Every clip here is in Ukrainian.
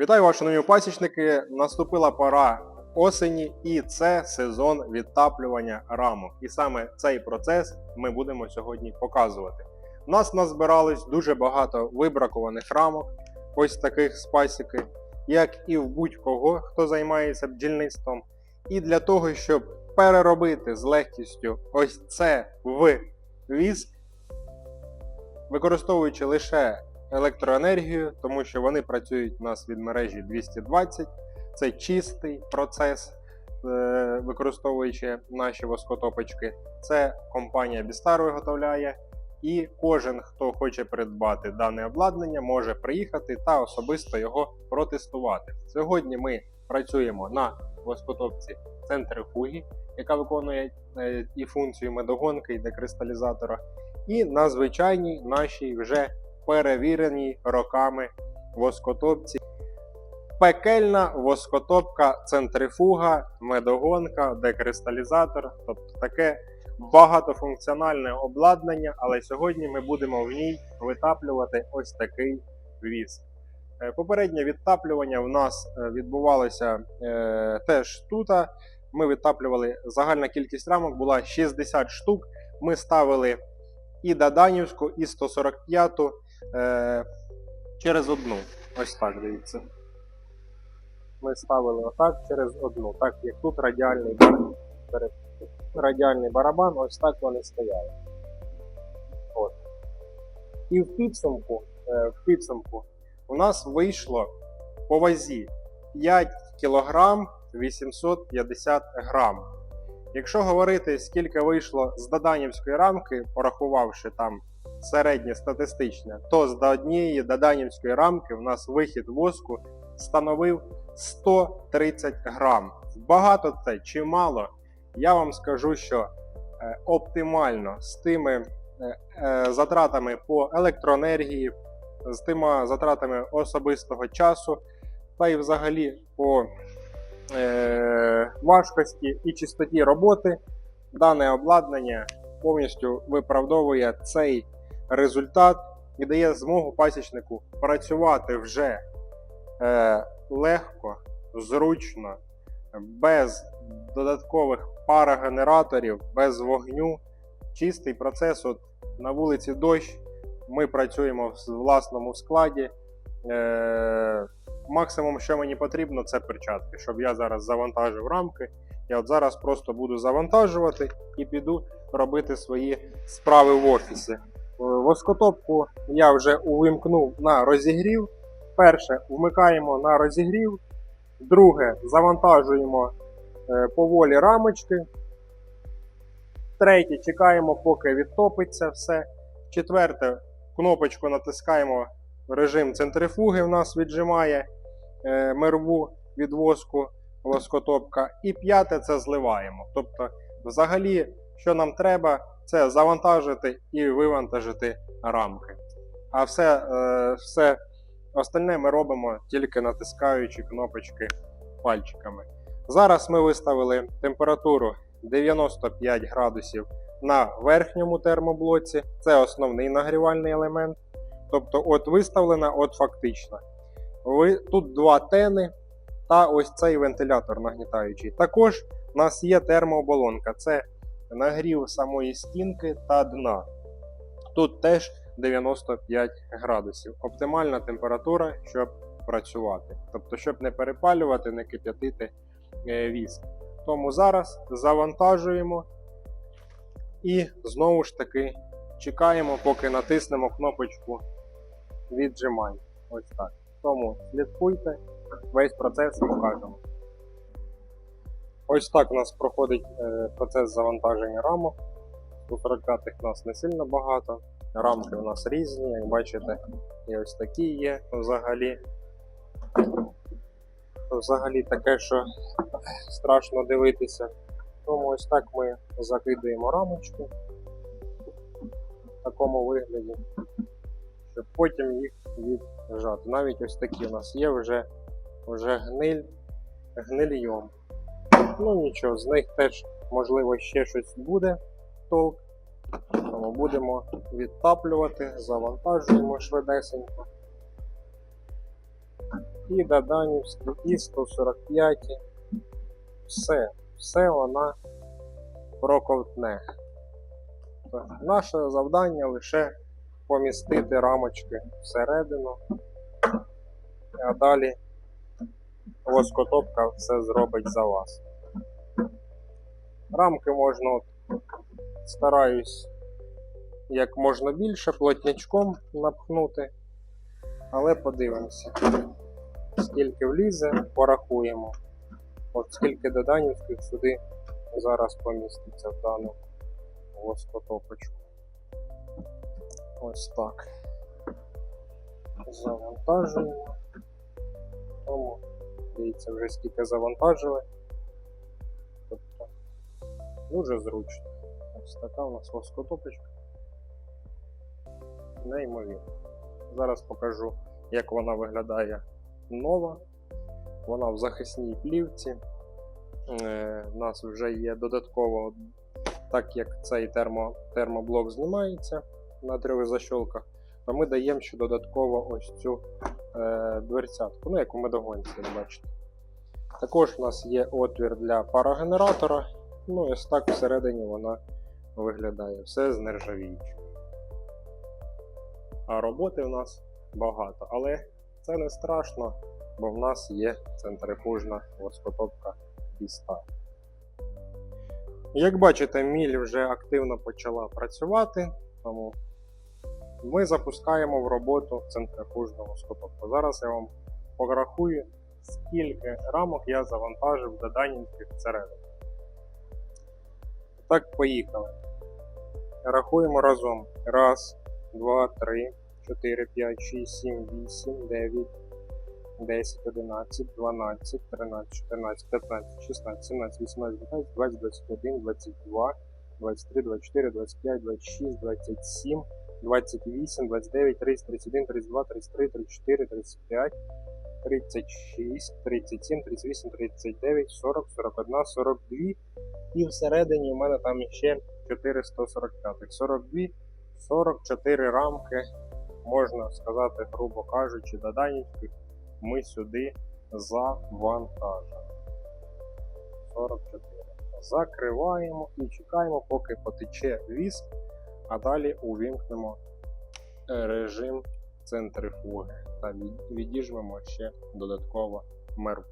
Вітаю вас, шановні пасічники. Наступила пора осені, і це сезон відтаплювання рамок. І саме цей процес ми будемо сьогодні показувати. У нас назбиралось дуже багато вибракованих рамок, ось таких з пасіки, як і в будь-кого, хто займається бджільництвом. І для того, щоб переробити з легкістю ось це в віск, використовуючи лише електроенергію, тому що вони працюють у нас від мережі 220. Це чистий процес, е, використовуючи наші воскотопочки. Це компанія Бістар виготовляє. І кожен, хто хоче придбати дане обладнання, може приїхати та особисто його протестувати. Сьогодні ми працюємо на воскотопці центрифуги, яка виконує е, і функцію медогонки, і декристалізатора, і на звичайній нашій вже перевіреній роками воскотопці. Пекельна воскотопка, центрифуга, медогонка, декристалізатор, тобто таке багатофункціональне обладнання, але сьогодні ми будемо в ній витаплювати ось такий віск. Е, Попереднє відтаплювання в нас е, відбувалося е, теж тут. Ми відтаплювали загальна кількість рамок була 60 штук. Ми ставили і Даданівську, і 145 е, через одну. Ось так дивіться. Ми ставили отак через одну, так як тут радіальний, бар... перед- радіальний барабан, ось так вони стояли. От. І в підсумку, е, в підсумку у нас вийшло по вазі 5 кг 850 грам. Якщо говорити, скільки вийшло з Даданівської рамки, порахувавши там середнє статистичне, то з однієї Даданівської рамки в нас вихід воску становив 130 грам. Багато це чи мало? Я вам скажу, що е, оптимально з тими е, е, затратами по електроенергії, з тими затратами особистого часу, та й взагалі по важкості і чистоті роботи, дане обладнання повністю виправдовує цей результат і дає змогу пасічнику працювати вже е, легко, зручно, без додаткових парагенераторів, без вогню. Чистий процес. От на вулиці дощ. Ми працюємо в власному складі. Е, максимум, що мені потрібно, це перчатки, щоб я зараз завантажив рамки. Я от зараз просто буду завантажувати і піду робити свої справи в офісі. Воскотопку я вже увімкнув на розігрів. Перше вмикаємо на розігрів. Друге завантажуємо е, поволі рамочки. Третє чекаємо, поки відтопиться все. Четверте, кнопочку натискаємо режим центрифуги, в нас віджимає е, мерву від воску воскотопка. І п'яте це зливаємо. Тобто, взагалі, що нам треба, це завантажити і вивантажити рамки. А все, е, все остальне ми робимо тільки натискаючи кнопочки пальчиками. Зараз ми виставили температуру 95 градусів на верхньому термоблоці. Це основний нагрівальний елемент. Тобто, от виставлена, от фактично. Ви, тут два тени та ось цей вентилятор нагнітаючий. Також у нас є термооболонка. Це нагрів самої стінки та дна. Тут теж 95 градусів. Оптимальна температура, щоб працювати. Тобто, щоб не перепалювати, не кип'ятити е, віск. Тому зараз завантажуємо і знову ж таки чекаємо, поки натиснемо кнопочку віджимань. Ось так. Тому слідкуйте, весь процес покажемо. Ось так у нас проходить е, процес завантаження рамок. 145 у нас не сильно багато. Рамки у нас різні, як бачите, і ось такі є взагалі. Взагалі таке, що страшно дивитися. Тому ось так ми закидуємо рамочки в такому вигляді, щоб потім їх віджати. Навіть ось такі у нас є вже, вже гниль, гнильйом. Ну нічого, з них теж можливо ще щось буде толк. Тому будемо відтаплювати, завантажуємо швидесенько. і Даданівські, і 145. Все, все вона проковтне. Наше завдання лише помістити рамочки всередину, а далі воскотопка все зробить за вас. Рамки можна, от, стараюсь як можна більше плотнячком напхнути, але подивимося, скільки влізе, порахуємо. От скільки доданівських сюди зараз поміститься в дану воскотопочку. Ось так. Завантажуємо. Тому, дивіться, вже скільки завантажили. Дуже зручно. Ось така у нас воскотопочка. Неймовірно. Зараз покажу, як вона виглядає нова. Вона в захисній плівці. Е, У нас вже є додатково, так як цей термо, термоблок знімається на трьох защолках, то ми даємо ще додатково ось цю е, дверцятку, ну як у медогонці, як бачите. Також у нас є отвір для парогенератора. Ну, ось так всередині вона виглядає. Все з нержавійки. А роботи в нас багато, але це не страшно, бо в нас є центрифужна воскотопка Піста. Як бачите, міль вже активно почала працювати, тому ми запускаємо в роботу центрифужну воскотопку. Зараз я вам порахую, скільки рамок я завантажив до даніньких всередину. Так, поїхали. Рахуємо разом. Раз, два, три, чотири, п'ять, шість, сім, вісім, дев'ять. 10, 11, 12, 13, 14, 15, 16, 17, 18, 19, 20, 21, 22, 23, 24, 25, 26, 27, 28, 29, 30, 31, 32, 33, 34, 35, 36, 37, 38, 39, 40, 41, 42. І всередині у мене там ще 445. 42, 44 рамки, можна сказати, грубо кажучи, доданівських ми сюди завантажимо. 44. Закриваємо і чекаємо, поки потече віск, а далі увімкнемо е, режим центрифуги та відіжмемо ще додатково мерву.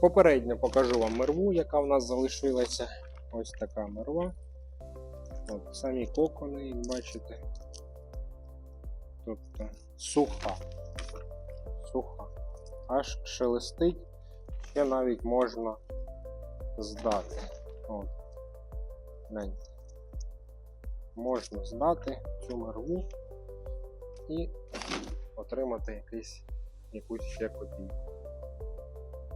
Попередньо покажу вам мерву, яка в нас залишилася. Ось така мерва. От, самі кокони, як бачите. Тобто суха суха. Аж шелестить, ще навіть можна здати. От. Можна здати цю мерву і отримати якийсь, якусь ще копійку.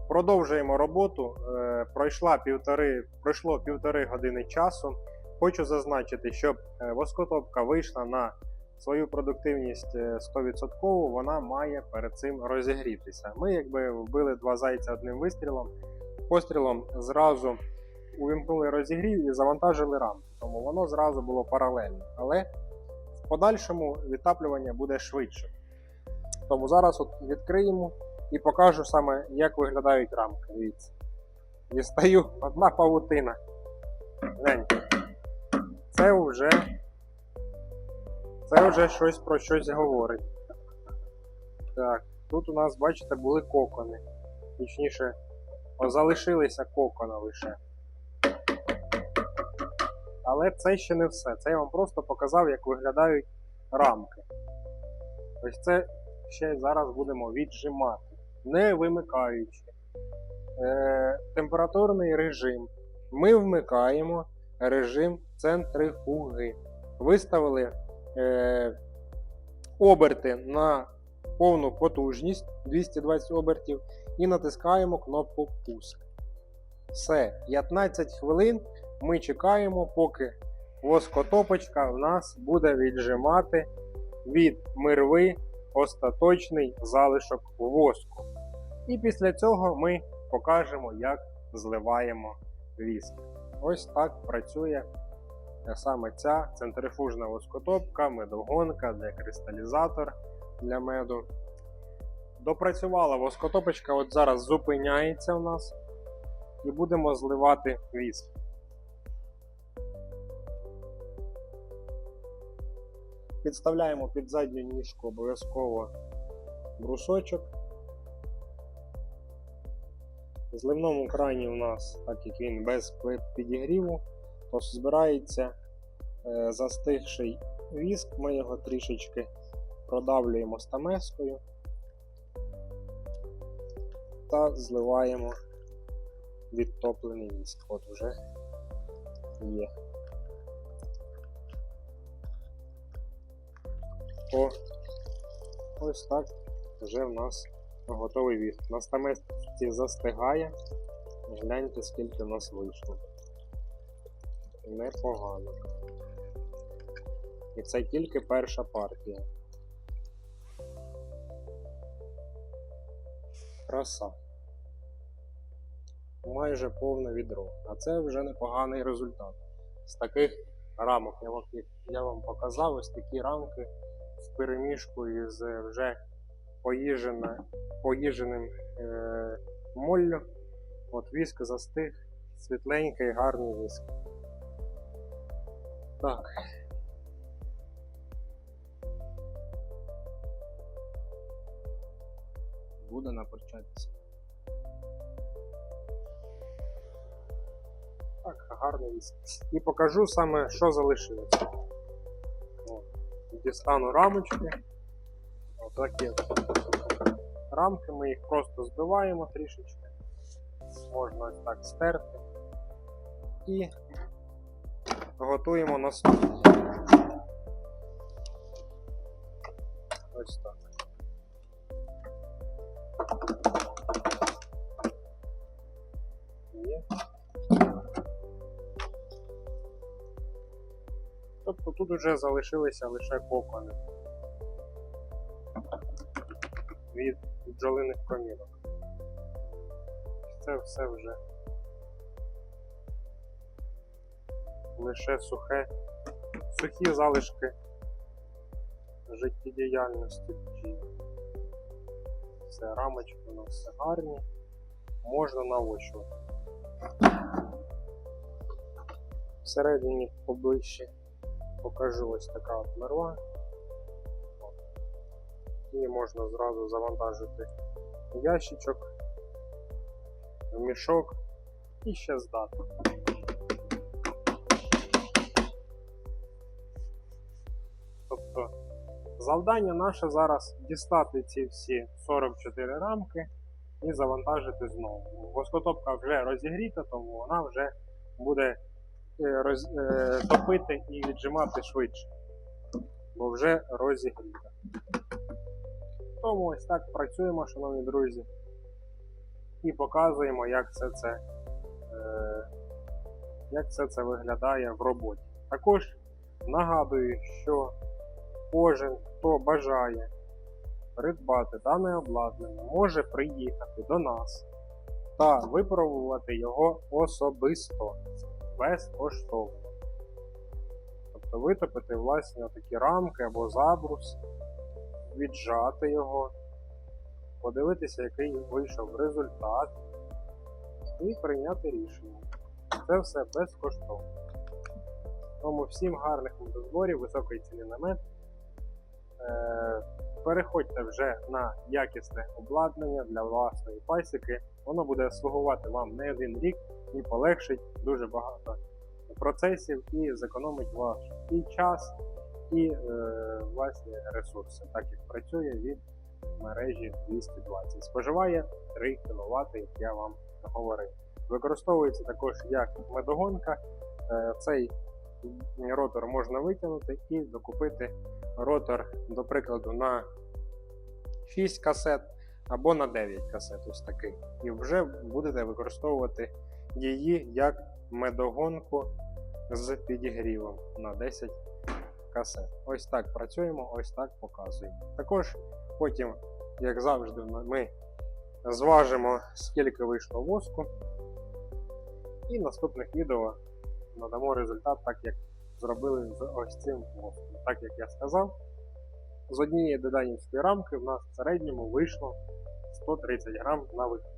Продовжуємо роботу. Е, пройшла півтори, пройшло півтори години часу. Хочу зазначити, щоб е, воскотопка вийшла на свою продуктивність е, 100%, вона має перед цим розігрітися. Ми якби вбили два зайця одним вистрілом. Пострілом зразу увімкнули розігрів і завантажили рамки, тому воно зразу було паралельно. Але подальшому відтаплювання буде швидше. Тому зараз от відкриємо і покажу саме, як виглядають рамки. Дивіться. Дістаю одна павутина. Гляньте. Це вже це вже щось про щось говорить. Так, тут у нас, бачите, були кокони. Точніше, залишилися кокони лише. Але це ще не все. Це я вам просто показав, як виглядають рамки. Ось це ще зараз будемо віджимати, не вимикаючи. Е, температурний режим. Ми вмикаємо режим центрифуги. Виставили е, оберти на повну потужність 220 обертів і натискаємо кнопку пуск. Все, 15 хвилин ми чекаємо, поки воскотопочка в нас буде віджимати від мирви остаточний залишок воску. І після цього ми покажемо, як зливаємо віск. Ось так працює саме ця центрифужна воскотопка, медогонка, декристалізатор для меду. Допрацювала воскотопочка, от зараз зупиняється у нас. І будемо зливати віск. Підставляємо під задню ніжку обов'язково брусочок. В зливному крані у нас, так як він без підігріву, то збирається е, застигший віск. Ми його трішечки продавлюємо стамескою та зливаємо відтоплений віск. От вже є. О, ось так вже в нас готовий віск. На стамесці застигає. Гляньте, скільки в нас вийшло. Непогано. І це тільки перша партія. Краса. Майже повне відро. А це вже непоганий результат. З таких рамок я вам, я вам показав ось такі рамки в переміжку із вже поїжене, поїженим е, моллю. От віск застиг, світленький, гарний віск. Так. Буде наперчатися. Так, гарний віск. І покажу саме, що залишилося. Дістану рамочки. Отакі рамки, ми їх просто збиваємо трішечки. Можна ось так стерти. І готуємо наступне. Ось так. Тобто тут вже залишилися лише кокони від бджолиних комірок. Це все вже лише сухе, сухі залишки життєдіяльності бджіл. Все, рамочки у нас все гарні, можна наощувати. Всередині поближче покажу ось така от мерла. Її можна зразу завантажити ящичок, в мішок і ще здати. Тобто завдання наше зараз дістати ці всі 44 рамки і завантажити знову. Воскотопка вже розігріта, тому вона вже буде роз, е, топити і віджимати швидше, бо вже розігріта. Тому ось так працюємо, шановні друзі, і показуємо, як це це, е, як це, це виглядає в роботі. Також нагадую, що кожен, хто бажає придбати дане обладнання, може приїхати до нас та випробувати його особисто, безкоштовно. Тобто витопити власні такі рамки або забрус віджати його, подивитися, який вийшов результат, і прийняти рішення. Це все безкоштовно. Тому всім гарних медозборів, високої ціни на мед. Е, переходьте вже на якісне обладнання для власної пасіки. Воно буде слугувати вам не один рік і полегшить дуже багато процесів і зекономить ваш і час, і е, власні ресурси, так як працює від мережі 220. Споживає 3 кВт, як я вам говорив. Використовується також як медогонка. Е, цей ротор можна витягнути і докупити ротор, до прикладу, на 6 касет або на 9 касет. Ось такий. І вже будете використовувати її як медогонку з підігрівом на 10 касет. Ось так працюємо, ось так показуємо. Також потім, як завжди, ми зважимо, скільки вийшло воску. І в наступних відео надамо результат, так як зробили з ось цим воском. Так як я сказав, з однієї доданівської рамки в нас в середньому вийшло 130 грам на вихід.